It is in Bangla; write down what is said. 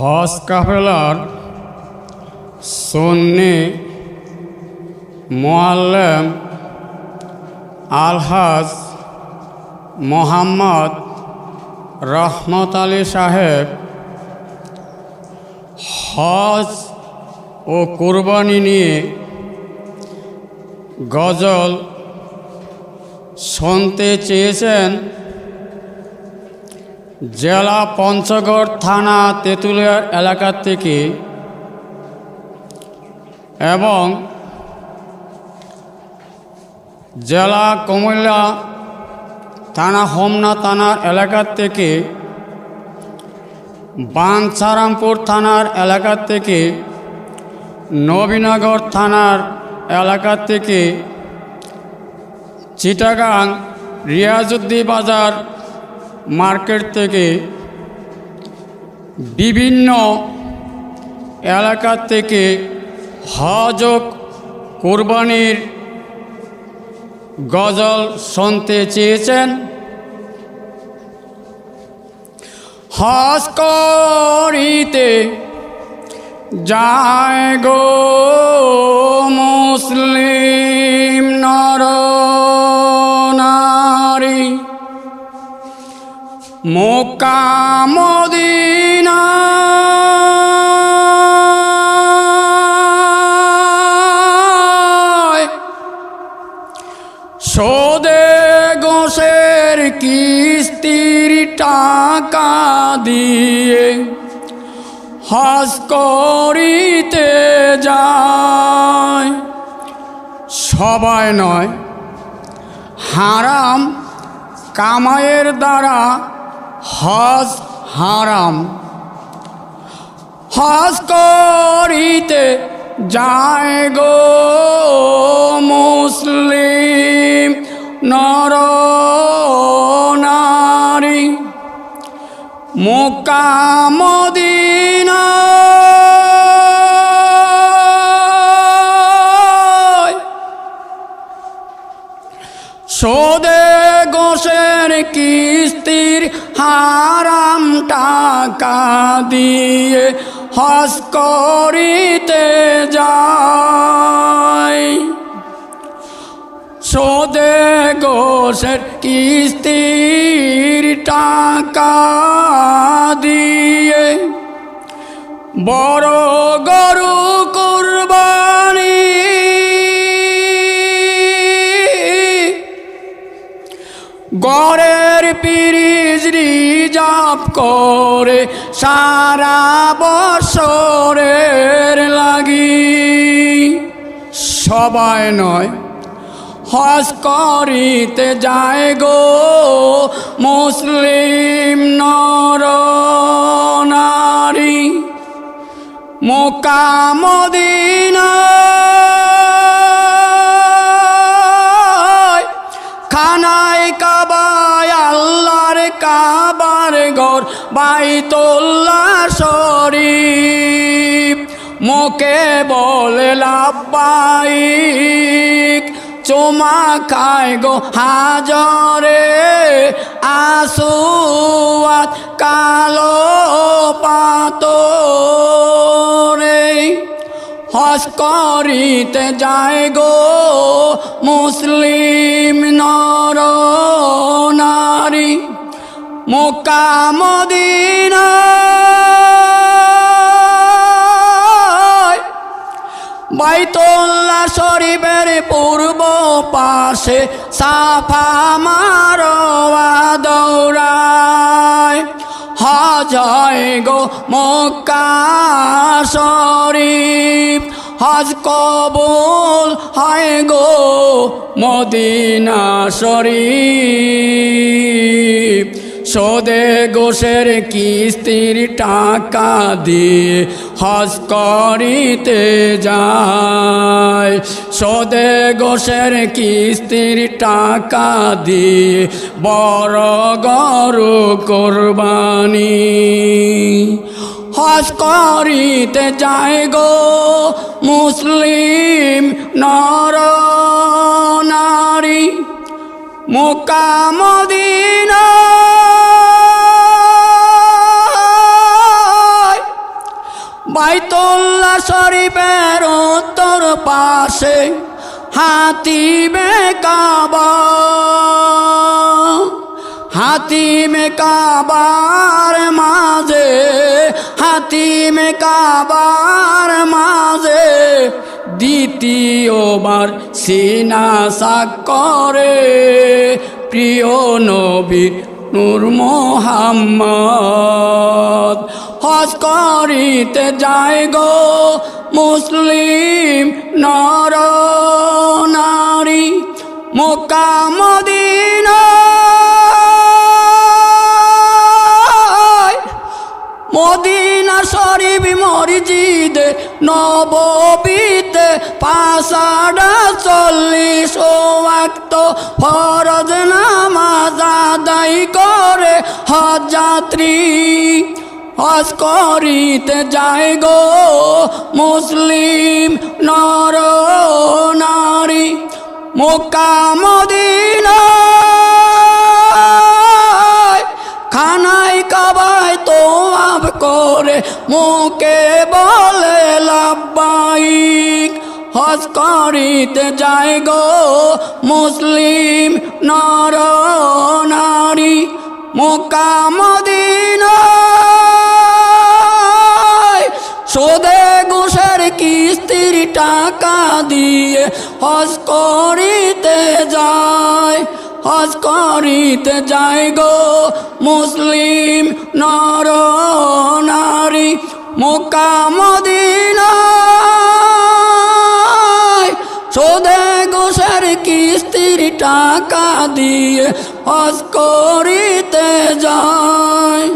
হজ কাফেলার সন্নি মোয়াল্লেম আলহাজ মোহাম্মদ রহমত আলী সাহেব হজ ও কোরবানি নিয়ে গজল শুনতে চেয়েছেন জেলা পঞ্চগড় থানা তেঁতুলিয়া এলাকা থেকে এবং জেলা কুমিল্লা থানা হোমনা থানার এলাকার থেকে বাঞ্ছারামপুর থানার এলাকার থেকে নবীনগর থানার এলাকা থেকে চিটাগাং রিয়াজুদ্দি বাজার মার্কেট থেকে বিভিন্ন এলাকা থেকে হজ ও কোরবানির গজল শুনতে চেয়েছেন। হজ করিতে যায় গো মোকামদিনা সোদে গোসের কিস্তির টাকা দিয়ে হজ করিতে যায়। সবাই নয় হারাম কামাইয়ের দ্বারা হজ হারাম। হজ করিতে যায় গো মুসলিম নর নারী। মোকামদিনা গোসের কিস্তির হারাম টাকা দিয়ে হস করিতে যায়। সোদে গোসের কিস্তির টাকা দিয়ে বড় গরু গড়ের পিরিজ রিজাপ করে সারা বছরের লাগি। সবাই নয়, হজ করিতে যায় গো মুসলিম নর নারী মোকামদিনা ঘর বাইতুল্লাহ শরীফ। মুখে বলে লাভবাইক চুমা খায় গো হাজরে। আসুয়াত কালো পাতরে হস করিতে যায় গো মুসলিম নর মোকামদিনা বাইতুল্লাহ শরীফের পূর্ব পাশে সাফা মারোয়া দৌড়ায়। হজয় গো শরীফ। হজ কবুল হয় গো মদিনা শরীফ। সোদে গোসের কিস্তির টাকা দিয়ে হজ করিতে যায়। সোদে গোসের কিস্তির টাকা দিয়ে বড় গরু কোরবানি। হজ করিতে যায় গো মুসলিম নর নারী মোকামদিনা বাইতুল্লাহ শরীফের উত্তর পাশে হাতিমে কাবা। হাতিমে কাবার মাঝে হাতিমে কাবার মাঝে দ্বিতীয়বার সিনা করে। প্রিয় নবী নূর মোহাম্মদ। হজ করিতে যায় গো, মুসলিম নর নারী মোকা মদিনায় মদিনা শরীফ মরিজিদ নববীতে পাশাডা চল্লিশ ওয়াক্ত ফরজ নামাজ আদায় করে হজ যাত্রী। হজ করিতে যায় গো মুসলিম নর নারী মোকা মদিনায় খানাই কাবাই তো আব করে মুখে বলে লাভবাইক হজ করিতে যায় গো মুসলিম নর নারী মোকা মদিনায় সোদে ঘুষের কিস্তির টাকা দিয়ে হজ করিতে যায়, হজ করিতে যায় গো মুসলিম নর নারী মোকা মদিনায়। সোদে গোসের কিস্তির টাকা দিয়ে হজ করিতে যায়।